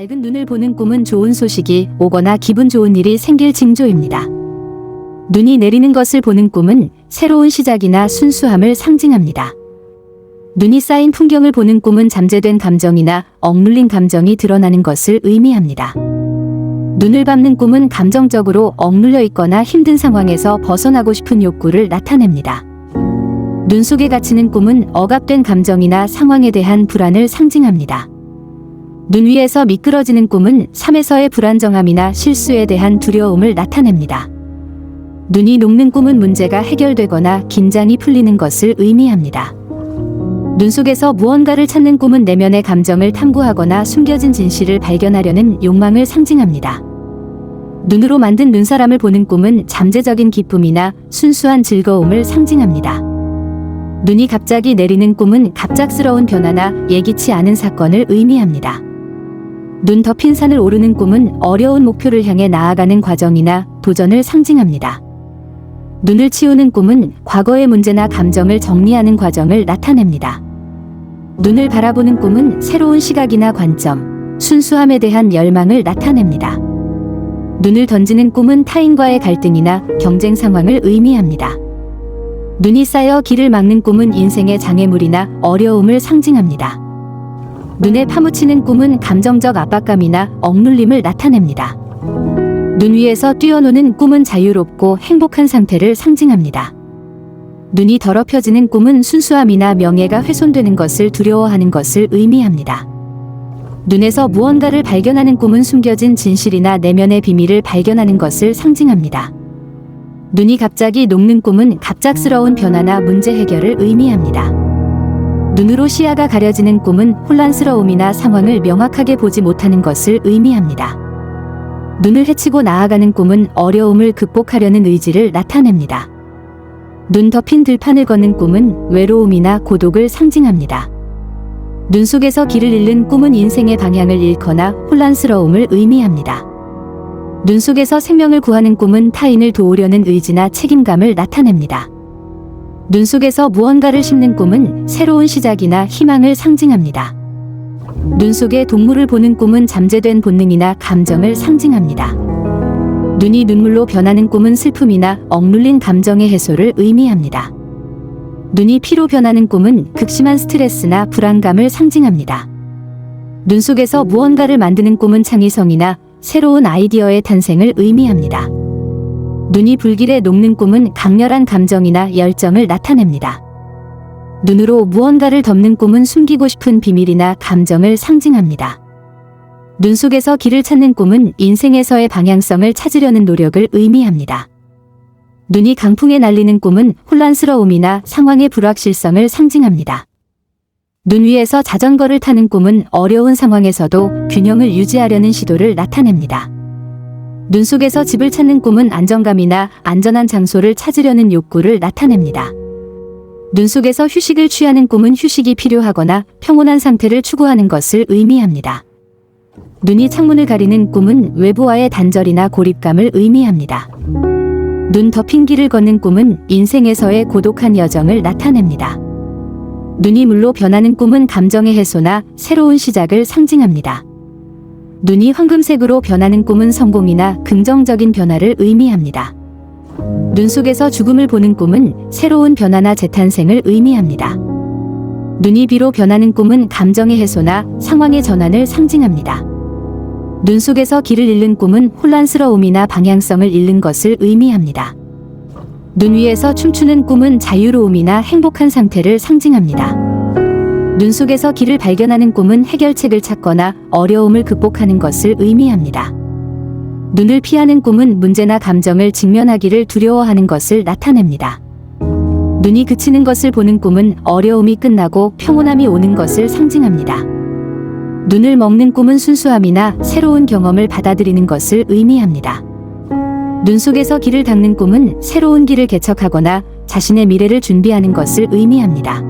맑은 눈을 보는 꿈은 좋은 소식이 오거나 기분 좋은 일이 생길 징조입니다. 눈이 내리는 것을 보는 꿈은 새로운 시작이나 순수함을 상징합니다. 눈이 쌓인 풍경을 보는 꿈은 잠재된 감정이나 억눌린 감정이 드러나는 것을 의미합니다. 눈을 밟는 꿈은 감정적으로 억눌려 있거나 힘든 상황에서 벗어나고 싶은 욕구를 나타냅니다. 눈 속에 갇히는 꿈은 억압된 감정이나 상황에 대한 불안을 상징합니다. 눈 위에서 미끄러지는 꿈은 삶에서의 불안정함이나 실수에 대한 두려움을 나타냅니다. 눈이 녹는 꿈은 문제가 해결되거나 긴장이 풀리는 것을 의미합니다. 눈 속에서 무언가를 찾는 꿈은 내면의 감정을 탐구하거나 숨겨진 진실을 발견하려는 욕망을 상징합니다. 눈으로 만든 눈사람을 보는 꿈은 잠재적인 기쁨이나 순수한 즐거움을 상징합니다. 눈이 갑자기 내리는 꿈은 갑작스러운 변화나 예기치 않은 사건을 의미합니다. 눈 덮인 산을 오르는 꿈은 어려운 목표를 향해 나아가는 과정이나 도전을 상징합니다. 눈을 치우는 꿈은 과거의 문제나 감정을 정리하는 과정을 나타냅니다. 눈을 바라보는 꿈은 새로운 시각이나 관점, 순수함에 대한 열망을 나타냅니다. 눈을 던지는 꿈은 타인과의 갈등이나 경쟁 상황을 의미합니다. 눈이 쌓여 길을 막는 꿈은 인생의 장애물이나 어려움을 상징합니다. 눈에 파묻히는 꿈은 감정적 압박감이나 억눌림을 나타냅니다. 눈 위에서 뛰어노는 꿈은 자유롭고 행복한 상태를 상징합니다. 눈이 더럽혀지는 꿈은 순수함이나 명예가 훼손되는 것을 두려워하는 것을 의미합니다. 눈에서 무언가를 발견하는 꿈은 숨겨진 진실이나 내면의 비밀을 발견하는 것을 상징합니다. 눈이 갑자기 녹는 꿈은 갑작스러운 변화나 문제 해결을 의미합니다. 눈으로 시야가 가려지는 꿈은 혼란스러움이나 상황을 명확하게 보지 못하는 것을 의미합니다. 눈을 헤치고 나아가는 꿈은 어려움을 극복하려는 의지를 나타냅니다. 눈 덮인 들판을 걷는 꿈은 외로움이나 고독을 상징합니다. 눈 속에서 길을 잃는 꿈은 인생의 방향을 잃거나 혼란스러움을 의미합니다. 눈 속에서 생명을 구하는 꿈은 타인을 도우려는 의지나 책임감을 나타냅니다. 눈 속에서 무언가를 심는 꿈은 새로운 시작이나 희망을 상징합니다. 눈 속에 동물을 보는 꿈은 잠재된 본능이나 감정을 상징합니다. 눈이 눈물로 변하는 꿈은 슬픔이나 억눌린 감정의 해소를 의미합니다. 눈이 피로 변하는 꿈은 극심한 스트레스나 불안감을 상징합니다. 눈 속에서 무언가를 만드는 꿈은 창의성이나 새로운 아이디어의 탄생을 의미합니다. 눈이 불길에 녹는 꿈은 강렬한 감정이나 열정을 나타냅니다. 눈으로 무언가를 덮는 꿈은 숨기고 싶은 비밀이나 감정을 상징합니다. 눈 속에서 길을 찾는 꿈은 인생에서의 방향성을 찾으려는 노력을 의미합니다. 눈이 강풍에 날리는 꿈은 혼란스러움이나 상황의 불확실성을 상징합니다. 눈 위에서 자전거를 타는 꿈은 어려운 상황에서도 균형을 유지하려는 시도를 나타냅니다. 눈 속에서 집을 찾는 꿈은 안정감이나 안전한 장소를 찾으려는 욕구를 나타냅니다. 눈 속에서 휴식을 취하는 꿈은 휴식이 필요하거나 평온한 상태를 추구하는 것을 의미합니다. 눈이 창문을 가리는 꿈은 외부와의 단절이나 고립감을 의미합니다. 눈 덮인 길을 걷는 꿈은 인생에서의 고독한 여정을 나타냅니다. 눈이 물로 변하는 꿈은 감정의 해소나 새로운 시작을 상징합니다. 눈이 황금색으로 변하는 꿈은 성공이나 긍정적인 변화를 의미합니다. 눈 속에서 죽음을 보는 꿈은 새로운 변화나 재탄생을 의미합니다. 눈이 비로 변하는 꿈은 감정의 해소나 상황의 전환을 상징합니다. 눈 속에서 길을 잃는 꿈은 혼란스러움이나 방향성을 잃는 것을 의미합니다. 눈 위에서 춤추는 꿈은 자유로움이나 행복한 상태를 상징합니다. 눈 속에서 길을 발견하는 꿈은 해결책을 찾거나 어려움을 극복하는 것을 의미합니다. 눈을 피하는 꿈은 문제나 감정을 직면하기를 두려워하는 것을 나타냅니다. 눈이 그치는 것을 보는 꿈은 어려움이 끝나고 평온함이 오는 것을 상징합니다. 눈을 먹는 꿈은 순수함이나 새로운 경험을 받아들이는 것을 의미합니다. 눈 속에서 길을 닦는 꿈은 새로운 길을 개척하거나 자신의 미래를 준비하는 것을 의미합니다.